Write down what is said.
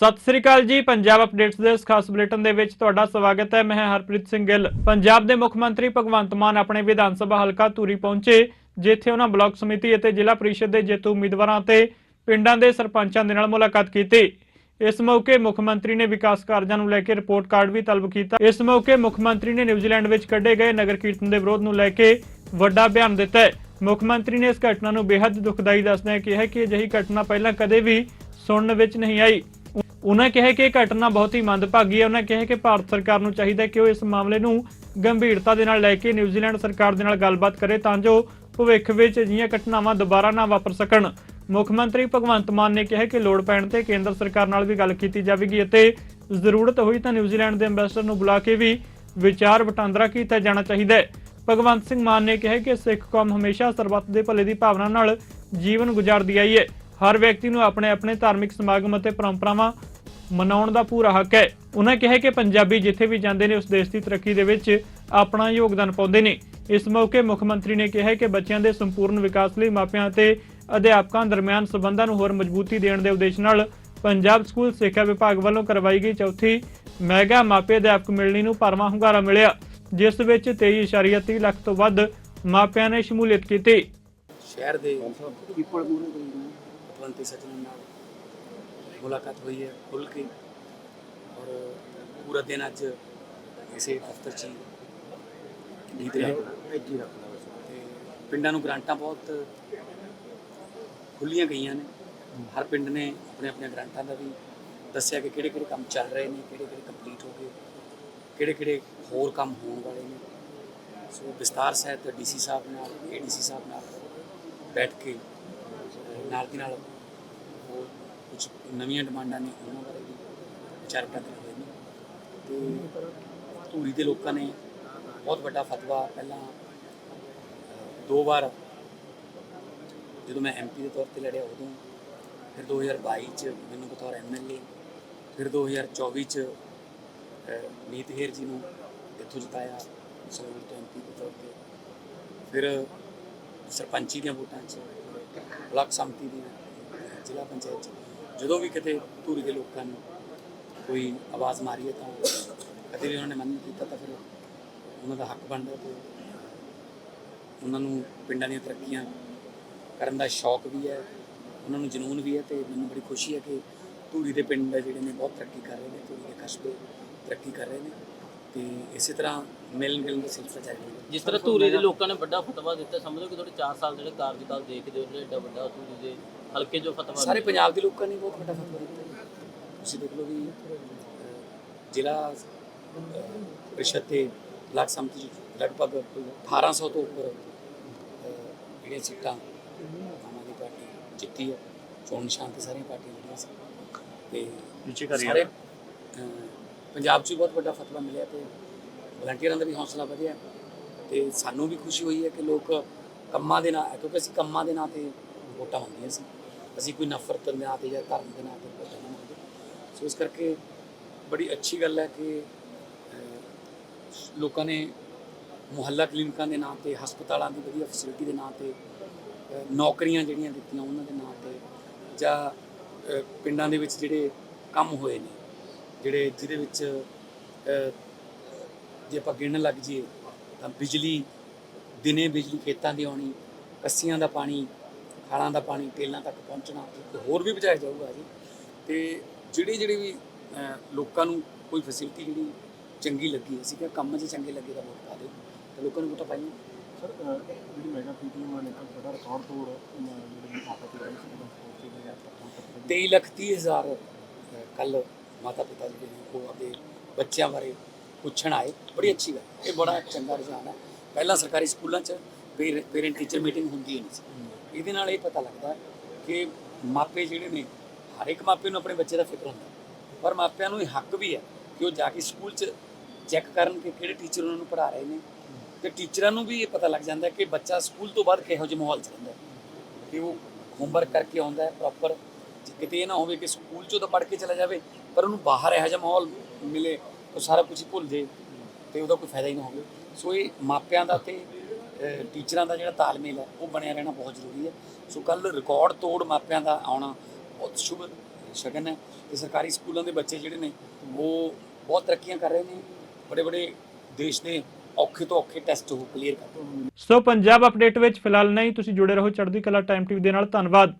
ਸਤਿ ਸ੍ਰੀ ਅਕਾਲ ਜੀ, ਪੰਜਾਬ ਅਪਡੇਟਸ ਦੇ ਇਸ ਖਾਸ ਬੁਲੇਟਿਨ ਦੇ ਵਿੱਚ ਤੁਹਾਡਾ ਸਵਾਗਤ ਹੈ। ਮੈਂ ਹਰਪ੍ਰੀਤ ਸਿੰਘ ਗਿੱਲ। ਪੰਜਾਬ ਦੇ ਮੁੱਖ ਮੰਤਰੀ ਭਗਵੰਤ ਮਾਨ ਆਪਣੇ ਵਿਧਾਨ ਸਭਾ ਹਲਕਾ ਧੂਰੀ ਪਹੁੰਚੇ, ਜਿੱਥੇ ਉਹਨਾਂ ਬਲਾਕ ਸਮਿਤੀ ਅਤੇ ਜ਼ਿਲ੍ਹਾ ਪਰਿਸ਼ਦ ਦੇ ਜੇਤੂ ਉਮੀਦਵਾਰਾਂ ਅਤੇ ਪਿੰਡਾਂ ਦੇ ਸਰਪੰਚਾਂ ਦੇ ਨਾਲ ਮੁਲਾਕਾਤ ਕੀਤੀ। ਇਸ ਮੌਕੇ ਮੁੱਖ ਮੰਤਰੀ ਨੇ ਵਿਕਾਸ ਕਾਰਜਾਂ ਨੂੰ ਲੈ ਕੇ ਰਿਪੋਰਟ ਕਾਰਡ ਵੀ ਤਲਬ ਕੀਤਾ। ਇਸ ਮੌਕੇ ਮੁੱਖ ਮੰਤਰੀ ਨੇ ਨਿਊਜ਼ੀਲੈਂਡ ਵਿੱਚ ਕੱਢੇ ਗਏ ਨਗਰ ਕੀਰਤਨ ਦੇ ਵਿਰੋਧ ਨੂੰ ਲੈ ਕੇ ਵੱਡਾ ਬਿਆਨ ਦਿੱਤਾ ਹੈ। ਮੁੱਖ ਮੰਤਰੀ ਨੇ ਇਸ ਘਟਨਾ ਨੂੰ ਬੇहद ਦੁਖਦਾਈ ਦੱਸਦਿਆਂ ਕਿਹਾ ਕਿ ਅਜਿਹੀ ਘਟਨਾ ਪਹਿਲਾਂ ਕਦੇ ਵੀ ਸੁਣਨ ਵਿੱਚ ਨਹੀਂ ਆਈ। ਉਹਨਾਂ ਕਿਹਾ ਕਿ ਇਹ ਘਟਨਾ ਬਹੁਤ ਹੀ ਮੰਦਭਾਗੀ ਹੈ। ਉਹਨਾਂ ਕਿਹਾ ਕਿ ਭਾਰਤ ਸਰਕਾਰ ਨੂੰ ਚਾਹੀਦਾ ਹੈ ਕਿ ਉਹ ਇਸ ਮਾਮਲੇ ਨੂੰ ਗੰਭੀਰਤਾ ਦੇ ਨਾਲ ਲੈ ਕੇ ਨਿਊਜ਼ੀਲੈਂਡ ਸਰਕਾਰ ਦੇ ਨਾਲ ਗੱਲਬਾਤ ਕਰੇ ਤਾਂ ਜੋ ਭਵਿੱਖ ਵਿੱਚ ਅਜਿਹੀਆਂ ਘਟਨਾਵਾਂ ਦੁਬਾਰਾ ਨਾ ਵਾਪਰ ਸਕਣ। ਮੁੱਖ ਮੰਤਰੀ ਭਗਵੰਤ ਮਾਨ ਨੇ ਕਿਹਾ ਕਿ ਲੋੜ ਪੈਣ ਤੇ ਕੇਂਦਰ ਸਰਕਾਰ ਨਾਲ ਵੀ ਗੱਲ ਕੀਤੀ ਜਾਵੇਗੀ ਅਤੇ ਜ਼ਰੂਰਤ ਹੋਈ ਤਾਂ ਨਿਊਜ਼ੀਲੈਂਡ ਦੇ ਐਮਬੈਸਡਰ ਨੂੰ ਬੁਲਾ ਕੇ ਵੀ ਵਿਚਾਰ ਵਟਾਂਦਰਾ ਕੀਤਾ ਜਾਣਾ ਚਾਹੀਦਾ ਹੈ। ਭਗਵੰਤ ਸਿੰਘ ਮਾਨ ਨੇ ਕਿਹਾ ਕਿ ਸਿੱਖ ਕੌਮ ਹਮੇਸ਼ਾ ਸਰਬੱਤ ਦੇ ਭਲੇ ਦੀ ਭਾਵਨਾ ਨਾਲ ਜੀਵਨ ਗੁਜ਼ਾਰਦੀ ਆਈ ਹੈ। ਹਰ ਵਿਅਕਤੀ ਨੂੰ ਆਪਣੇ ਆਪਣੇ ਧਾਰਮਿਕ ਸਮਾਗਮ ਅਤੇ ਪਰੰਪਰਾਵਾਂ ਮਨਾਉਣ ਦਾ ਪੂਰਾ ਹੱਕ ਹੈ। ਉਹਨਾਂ ਕਿਹਾ ਕਿ ਪੰਜਾਬੀ ਜਿੱਥੇ ਵੀ ਜਾਂਦੇ ਨੇ, ਉਸ ਦੇਸ਼ ਦੀ ਤਰੱਕੀ ਦੇ ਵਿੱਚ ਆਪਣਾ ਯੋਗਦਾਨ ਪਾਉਂਦੇ ਨੇ। ਇਸ ਮੌਕੇ ਮੁੱਖ ਮੰਤਰੀ ਨੇ ਕਿਹਾ ਕਿ ਬੱਚਿਆਂ ਦੇ ਸੰਪੂਰਨ ਵਿਕਾਸ ਲਈ ਮਾਪਿਆਂ ਅਤੇ ਅਧਿਆਪਕਾਂ ਦਰਮਿਆਨ ਸਬੰਧਾਂ ਨੂੰ ਹੋਰ ਮਜ਼ਬੂਤੀ ਦੇਣ ਦੇ ਉਦੇਸ਼ ਨਾਲ ਪੰਜਾਬ ਸਕੂਲ ਸਿੱਖਿਆ ਵਿਭਾਗ ਵੱਲੋਂ ਕਰਵਾਈ ਗਈ ਚੌਥੀ ਮੈਗਾ ਮਾਪੇ ਅਧਿਆਪਕ ਮਿਲਣੀ ਨੂੰ ਭਰਵਾਂ ਹੁੰਗਾਰਾ ਮਿਲਿਆ, ਜਿਸ ਵਿੱਚ 23.3 ਲੱਖ ਤੋਂ ਵੱਧ ਮਾਪਿਆਂ ਨੇ ਸ਼ਮੂਲੀਅਤ ਕੀਤੀ। ਸ਼ਹਿਰ ਦੇ ਪਤਵੰਤੇ ਸੱਜਣਾਂ ਨਾਲ ਮੁਲਾਕਾਤ ਹੋਈ ਹੈ ਖੁੱਲ ਕੇ ਔਰ ਪੂਰਾ ਦਿਨ ਅੱਜ ਇਸੇ ਦਫ਼ਤਰ 'ਚ ਹੀ ਬੀਤ ਰਿਹਾ ਪਿੰਡਾਂ ਨੂੰ ਗ੍ਰਾਂਟਾਂ ਬਹੁਤ ਖੁੱਲੀਆਂ ਗਈਆਂ ਨੇ ਹਰ ਪਿੰਡ ਨੇ ਆਪਣੇ ਆਪਣੇ ਗ੍ਰਾਂਟਾਂ ਦਾ ਵੀ ਦੱਸਿਆ ਕਿ ਕਿਹੜੇ ਕਿਹੜੇ ਕੰਮ ਚੱਲ ਰਹੇ ਨੇ ਕਿਹੜੇ ਕਿਹੜੇ ਕੰਪਲੀਟ ਹੋ ਗਏ ਕਿਹੜੇ ਕਿਹੜੇ ਹੋਰ ਕੰਮ ਹੋਣ ਵਾਲੇ ਨੇ ਸੋ ਵਿਸਤਾਰ ਸਹਿਤ ਡੀਸੀ ਸਾਹਿਬ ਨਾਲ ਏਡੀਸੀ ਸਾਹਿਬ ਨਾਲ ਬੈਠ ਕੇ ਨਾਲ ਦੀ ਨਾਲ ਉਹ ਕੁਝ ਨਵੀਆਂ ਡਿਮਾਂਡਾਂ ਨੇ ਉਹਨਾਂ ਬਾਰੇ ਵੀ ਵਿਚਾਰ ਕਰਦੇ ਹੋਏ ਨੇ। ਤੇ ਧੂਰੀ ਦੇ ਲੋਕਾਂ ਨੇ ਬਹੁਤ ਵੱਡਾ ਫਤਵਾ ਪਹਿਲਾਂ ਦੋ ਵਾਰ ਜਦੋਂ ਮੈਂ ਐਮਪੀ ਦੇ ਤੌਰ ਤੇ ਲੜਿਆ ਉਦੋਂ, ਫਿਰ 2022 ਚ ਮੈਨੂੰ ਬਤੌਰ ਐਮਐਲਏ ਫਿਰ 2024 ਚ, ਅਹ, ਮੀਤ ਹੇਰ ਜੀ ਨੂੰ ਇੱਥੋਂ ਜਿਤਾਇਆ ਸੋਲ ਤੋਂ ਐਮਪੀ ਦੇ ਤੌਰ ਤੇ। ਫਿਰ ਸਰਪੰਚੀ ਦੀਆਂ ਵੋਟਾਂ 'ਚ, ਬਲਾਕ ਸੰਮਤੀ ਦੀਆਂ ਜ਼ਿਲ੍ਹਾ ਪੰਚਾਇਤ 'ਚ ਜਦੋਂ ਵੀ ਕਿਤੇ ਧੂਰੀ ਦੇ ਲੋਕਾਂ ਨੂੰ ਕੋਈ ਆਵਾਜ਼ ਮਾਰੀ ਹੈ ਤਾਂ ਕਦੇ ਵੀ ਉਹਨਾਂ ਨੇ ਮੰਨ ਨਹੀਂ ਕੀਤਾ ਤਾਂ ਫਿਰ ਉਹਨਾਂ ਦਾ ਹੱਕ ਬਣਦਾ ਤੇ ਉਹਨਾਂ ਨੂੰ ਪਿੰਡਾਂ ਦੀਆਂ ਤਰੱਕੀਆਂ ਕਰਨ ਦਾ ਸ਼ੌਕ ਵੀ ਹੈ, ਉਹਨਾਂ ਨੂੰ ਜਨੂਨ ਵੀ ਹੈ ਤੇ ਮੈਨੂੰ ਬੜੀ ਖੁਸ਼ੀ ਹੈ ਕਿ ਧੂਰੀ ਦੇ ਪਿੰਡ ਜਿਹੜੇ ਨੇ ਬਹੁਤ ਤਰੱਕੀ ਕਰ ਰਹੇ ਨੇ, ਧੂਰੀ ਦੇ ਕਸਬੇ ਤਰੱਕੀ ਕਰ ਰਹੇ ਨੇ। ਤੇ ਇਸੇ ਤਰ੍ਹਾਂ ਮਿਲਣ ਗਿਲਣ ਦਾ ਸਿਲਸਿਲਾ ਜਾਰੀ ਰਹੇਗਾ ਜਿਸ ਤਰ੍ਹਾਂ ਧੂਰੀ ਦੇ ਲੋਕਾਂ ਨੇ ਵੱਡਾ ਫਤਵਾ ਦਿੱਤਾ ਸਮਝੋ ਕਿ ਤੁਹਾਡੇ 4 ਸਾਲ ਜਿਹੜੇ ਕਾਰਜਕਾਲ ਦੇਖਦੇ ਹੋ ਜਿਹੜੇ ਏਡਾ ਵੱਡਾ ਧੂਰੀ ਦੇ ਹਲਕੇ ਜੋ ਫਤਵਾ ਸਾਰੇ ਪੰਜਾਬ ਦੇ ਲੋਕਾਂ ਨੇ ਬਹੁਤ ਵੱਡਾ ਫਤਵਾ ਦਿੱਤਾ। ਤੁਸੀਂ ਦੇਖ ਲਓ ਵੀ ਜ਼ਿਲ੍ਹਾ ਪ੍ਰੀਸ਼ਦ ਤੇ ਬਲਾਕ ਸੰਮਤੀ ਲਗਭਗ 1800 ਤੋਂ ਉੱਪਰ ਜਿਹੜੀਆਂ ਸੀਟਾਂ ਆਮ ਆਦਮੀ ਪਾਰਟੀ ਜਿੱਤੀ ਹੈ ਚੋਣ ਨਿਸ਼ਾਨ ਤੇ ਸਾਰੀਆਂ ਪਾਰਟੀਆਂ ਜਿਹੜੀਆਂ ਸੀ। ਤੇ ਸਾਰੇ ਪੰਜਾਬ 'ਚ ਵੀ ਬਹੁਤ ਵੱਡਾ ਫਤਵਾ ਮਿਲਿਆ ਤੇ ਵਲੰਟੀਅਰਾਂ ਦਾ ਵੀ ਹੌਸਲਾ ਵਧਿਆ ਤੇ ਸਾਨੂੰ ਵੀ ਖੁਸ਼ੀ ਹੋਈ ਹੈ ਕਿ ਲੋਕ ਕੰਮਾਂ ਦੇ ਨਾਂ, ਕਿਉਂਕਿ ਅਸੀਂ ਕੰਮਾਂ ਦੇ ਨਾਂ ਤੇ ਵੋਟਾਂ ਹੁੰਦੀਆਂ ਸੀ। ਅਸੀਂ ਕੋਈ ਨਫ਼ਰਤ ਦੇ ਨਾਂ ਤੇ ਜਾਂ ਧਰਮ ਦੇ ਨਾਂ ਤੇ ਵੋਟਾਂ ਨਹੀਂ ਮੰਗਦੇ। ਸੋ ਇਸ ਕਰਕੇ ਬੜੀ ਅੱਛੀ ਗੱਲ ਹੈ ਕਿ ਲੋਕਾਂ ਨੇ ਮੁਹੱਲਾ ਕਲੀਨਿਕਾਂ ਦੇ ਨਾਂ ਤੇ, ਹਸਪਤਾਲਾਂ ਦੀ ਵਧੀਆ ਫੈਸਿਲਿਟੀ ਦੇ ਨਾਂ ਤੇ ਨੌਕਰੀਆਂ ਜਿਹੜੀਆਂ ਦਿੱਤੀਆਂ ਉਹਨਾਂ ਦੇ ਨਾਂ ਤੇ ਜਾਂ ਪਿੰਡਾਂ ਦੇ ਵਿੱਚ ਜਿਹੜੇ ਕੰਮ ਹੋਏ ਨੇ ਜਿਹੜੇ ਜਿਹਦੇ ਵਿੱਚ ਜੇ ਆਪਾਂ ਗਿਣਨ ਲੱਗ ਜਾਈਏ ਤਾਂ ਬਿਜਲੀ ਦਿਨੇ ਬਿਜਲੀ ਖੇਤਾਂ ਦੀ ਆਉਣੀ ਕੱਸੀਆਂ ਦਾ ਪਾਣੀ ਖਾਲਾਂ ਦਾ ਪਾਣੀ ਟੇਲਾਂ ਤੱਕ ਪਹੁੰਚਣਾ ਤੇ ਹੋਰ ਵੀ ਬਚਾਇਆ ਜਾਊਗਾ ਜੀ। ਤੇ ਜਿਹੜੀ ਜਿਹੜੀ ਵੀ ਲੋਕਾਂ ਨੂੰ ਕੋਈ ਫੈਸਿਲਿਟੀ ਜਿਹੜੀ ਚੰਗੀ ਲੱਗੀ ਅਸੀਂ ਕਿਹਾ ਕੰਮ 'ਚ ਚੰਗੇ ਲੱਗੇ ਤਾਂ ਵੋਟ ਪਾ ਦਿਓ। ਤੇ ਲੋਕਾਂ ਨੂੰ ਵੋਟਾਂ ਪਾਈਆਂ। ਸਰ ਜਿਹੜੀ ਮੈਗਾ ਪੀਟੀਐਮ ਨੇ ਇੱਕ ਬੜਾ ਰਿਕਾਰਡ ਤੋੜ ਜਿਹੜੀ ਆਪਤ ਲਈ ਸੀ ਉਹ ਸੋਚੇ ਗਏ ਆਪਾਂ 23 ਲੱਖ 30 ਹਜ਼ਾਰ ਕੱਲ ਮਾਤਾ ਪਿਤਾ ਜਿਹੜੇ ਨੇ ਉਹ ਆਪਣੇ ਬੱਚਿਆਂ ਬਾਰੇ ਪੁੱਛਣ ਆਏ। ਬੜੀ ਅੱਛੀ ਗੱਲ ਇਹ ਬੜਾ ਚੰਗਾ ਰੁਝਾਨ ਹੈ। ਪਹਿਲਾਂ ਸਰਕਾਰੀ ਸਕੂਲਾਂ 'ਚ ਪੇਰੈਂਟ ਟੀਚਰ ਮੀਟਿੰਗ ਹੁੰਦੀ ਨਹੀਂ ਸੀ। ਇਹਦੇ ਨਾਲ ਇਹ ਪਤਾ ਲੱਗਦਾ ਕਿ ਮਾਪੇ ਜਿਹੜੇ ਨੇ, ਹਰ ਇੱਕ ਮਾਪੇ ਨੂੰ ਆਪਣੇ ਬੱਚੇ ਦਾ ਫਿਕਰ ਹੁੰਦਾ। ਪਰ ਮਾਪਿਆਂ ਨੂੰ ਇਹ ਹੱਕ ਵੀ ਹੈ ਕਿ ਉਹ ਜਾ ਕੇ ਸਕੂਲ 'ਚ ਚੈੱਕ ਕਰਨ ਕਿ ਕਿਹੜੇ ਟੀਚਰ ਉਹਨਾਂ ਨੂੰ ਪੜ੍ਹਾ ਰਹੇ ਨੇ। ਤੇ ਟੀਚਰਾਂ ਨੂੰ ਵੀ ਇਹ ਪਤਾ ਲੱਗ ਜਾਂਦਾ ਕਿ ਬੱਚਾ ਸਕੂਲ ਤੋਂ ਬਾਅਦ ਕਿਹੋ ਜਿਹੇ ਮਾਹੌਲ 'ਚ ਰਹਿੰਦਾ ਹੈ। ਕਿ ਉਹ ਹੋਮਵਰਕ ਕਰਕੇ ਆਉਂਦਾ ਹੈ ਪ੍ਰੋਪਰ। ਕਿਤੇ ਇਹ ਨਾ ਹੋਵੇ ਕਿ ਸਕੂਲ ਚੋਂ ਤਾਂ ਪੜ੍ਹ ਕੇ ਚਲਾ ਜਾਵੇ ਪਰ ਉਹਨੂੰ ਬਾਹਰ ਇਹੋ ਜਿਹਾ ਮਾਹੌਲ ਮਿਲੇ, ਉਹ ਸਾਰਾ ਕੁਝ ਭੁੱਲ ਜੇ ਤੇ ਉਹਦਾ ਕੋਈ ਫਾਇਦਾ ਹੀ ਨਾ ਹੋਵੇ। ਸੋ ਇਹ ਮਾਪਿਆਂ ਦਾ ਤੇ ਟੀਚਰਾਂ ਦਾ ਜਿਹੜਾ ਤਾਲਮੇਲ ਹੈ, ਉਹ ਬਣਿਆ ਰਹਿਣਾ ਬਹੁਤ ਜ਼ਰੂਰੀ ਹੈ। ਸੋ ਕੱਲ ਰਿਕਾਰਡ ਤੋੜ ਮਾਪਿਆਂ ਦਾ ਆਉਣਾ ਬਹੁਤ ਸ਼ੁਭ ਸ਼ਗਨ ਹੈ ਤੇ ਸਰਕਾਰੀ ਸਕੂਲਾਂ ਦੇ ਬੱਚੇ ਜਿਹੜੇ ਨੇ, ਉਹ ਬਹੁਤ ਤਰੱਕੀਆਂ ਕਰ ਰਹੇ ਨੇ। ਬੜੇ ਬੜੇ ਦੇਸ਼ ਦੇ ਔਖੇ ਤੋਂ ਔਖੇ ਟੈਸਟ ਉਹ ਕਲੀਅਰ ਕਰ ਸੋ ਪੰਜਾਬ ਅਪਡੇਟ ਵਿੱਚ ਫਿਲਹਾਲ ਨਹੀਂ, ਤੁਸੀਂ ਜੁੜੇ ਰਹੋ ਚੜ੍ਹਦੀ ਕਲਾ ਟਾਈਮ ਟੀਵੀ ਦੇ ਨਾਲ। ਧੰਨਵਾਦ।